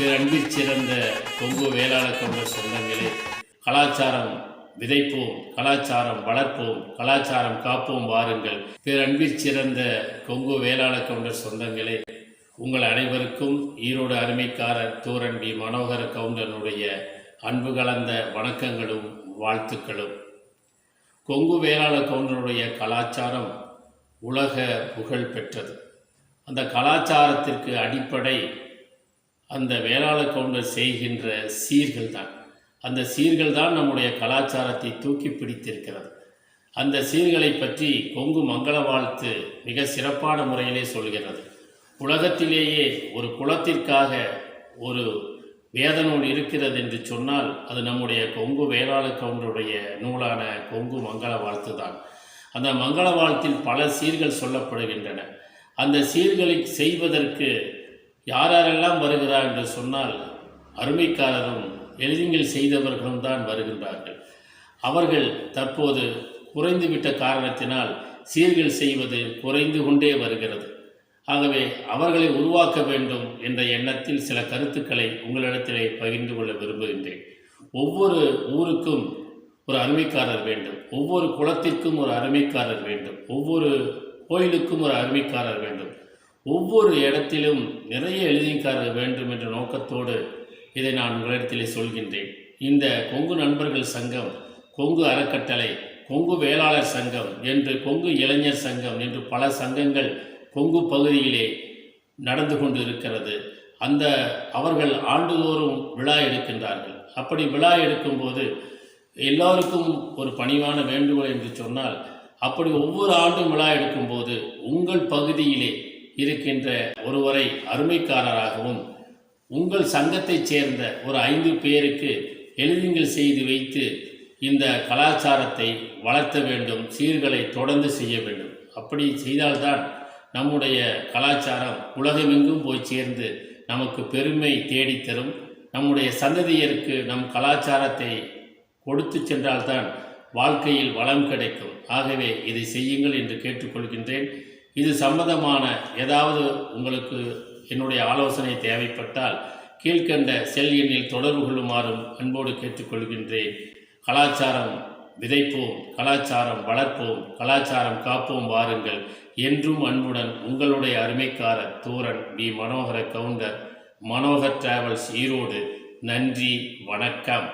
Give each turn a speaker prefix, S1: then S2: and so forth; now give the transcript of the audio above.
S1: அன்பில் சிறந்த கொங்கு வேளாளர் கவுண்டர் சொந்தங்களே கலாச்சாரம் விதைப்போம் கலாச்சாரம் வளர்ப்போம் கலாச்சாரம் காப்போம் வாருங்கள். பேரன்பில் சிறந்த கொங்கு வேளாளர் கவுண்டர் சொந்தங்களே உங்கள் அனைவருக்கும் ஈரோடு அருமைக்காரர் தூரன் பி மனோகர கவுண்டனுடைய அன்பு கலந்த வணக்கங்களும் வாழ்த்துக்களும். கொங்கு வேளாளர் கவுண்டனுடைய கலாச்சாரம் உலக புகழ் பெற்றது. அந்த கலாச்சாரத்திற்கு அடிப்படை அந்த வேளாள கவுண்டர் செய்கின்ற சீர்கள் தான் அந்த சீர்கள் தான் நம்முடைய கலாச்சாரத்தை தூக்கி பிடித்திருக்கிறது. அந்த சீர்களை பற்றி கொங்கு மங்கள வாழ்த்து மிக சிறப்பான முறையிலே சொல்கிறது. உலகத்திலேயே ஒரு குலத்திற்காக ஒரு வேத நூல் இருக்கிறது என்று சொன்னால் அது நம்முடைய கொங்கு வேளாள கவுண்டருடைய நூலான கொங்கு மங்கள வாழ்த்து தான் அந்த மங்கள வாழ்த்தில் பல சீர்கள் சொல்லப்படுகின்றன. அந்த சீர்களை செய்வதற்கு யார் யாரெல்லாம் வருகிறார் என்று சொன்னால் அருமைக்காரரும் எளிதிங்கள் செய்தவர்களும் தான் வருகின்றார்கள். அவர்கள் தற்போது குறைந்துவிட்ட காரணத்தினால் சீர்கள் செய்வது குறைந்து கொண்டே வருகிறது. ஆகவே அவர்களை உருவாக்க வேண்டும் என்ற எண்ணத்தில் சில கருத்துக்களை உங்களிடத்திலே பகிர்ந்து கொள்ள விரும்புகின்றேன். ஒவ்வொரு ஊருக்கும் ஒரு அருமைக்காரர் வேண்டும். ஒவ்வொரு குளத்திற்கும் ஒரு அருமைக்காரர் வேண்டும். ஒவ்வொரு கோயிலுக்கும் ஒரு அருமைக்காரர் வேண்டும். ஒவ்வொரு இடத்திலும் நிறைய எழுதிக்காரர் வேண்டும் என்ற நோக்கத்தோடு இதை நான் உங்களிடத்திலே சொல்கின்றேன். இந்த கொங்கு நண்பர்கள் சங்கம் கொங்கு அறக்கட்டளை கொங்கு வேளாளர் சங்கம் என்று கொங்கு இளைஞர் சங்கம் என்று பல சங்கங்கள் கொங்கு பகுதியிலே நடந்து கொண்டு இருக்கிறது அந்த அவர்கள் ஆண்டுதோறும் விழா எடுக்கின்றார்கள். அப்படி விழா எடுக்கும்போது எல்லோருக்கும் ஒரு பணிவான வேண்டுகோள் என்று சொன்னால் அப்படி ஒவ்வொரு ஆண்டும் விழா எடுக்கும்போது உங்கள் பகுதியிலே இருக்கின்ற ஒருவரை அருமைக்காரராகவும் உங்கள் சங்கத்தைச் சேர்ந்த ஒரு ஐந்து பேருக்கு எழுதுங்கள் செய்து வைத்து இந்த கலாச்சாரத்தை வளர்த்த வேண்டும் சீர்களை தொடர்ந்து செய்ய வேண்டும். அப்படி செய்தால்தான் நம்முடைய கலாச்சாரம் உலகமெங்கும் போய் சேர்ந்து நமக்கு பெருமை தேடித்தரும் நம்முடைய சந்ததியருக்கு நம் கலாச்சாரத்தை கொடுத்து சென்றால்தான் வாழ்க்கையில் வளம் கிடைக்கும். ஆகவே இதை செய்யுங்கள் என்று கேட்டுக்கொள்கின்றேன் இது சம்பந்தமான ஏதாவது உங்களுக்கு என்னுடைய ஆலோசனை தேவைப்பட்டால் கீழ்கண்ட செல் எண்ணில் தொடர்பு கொள்ளுமாறும் அன்போடு கேட்டுக்கொள்கின்றேன். கலாச்சாரம் விதைப்போம் கலாச்சாரம் வளர்ப்போம் கலாச்சாரம் காப்போம் வாருங்கள். என்றும் அன்புடன் உங்களுடைய அருமைக்காரர் தூரன் பி மனோகர கவுண்டர் மனோகர் டிராவல்ஸ் ஈரோடு. நன்றி வணக்கம்.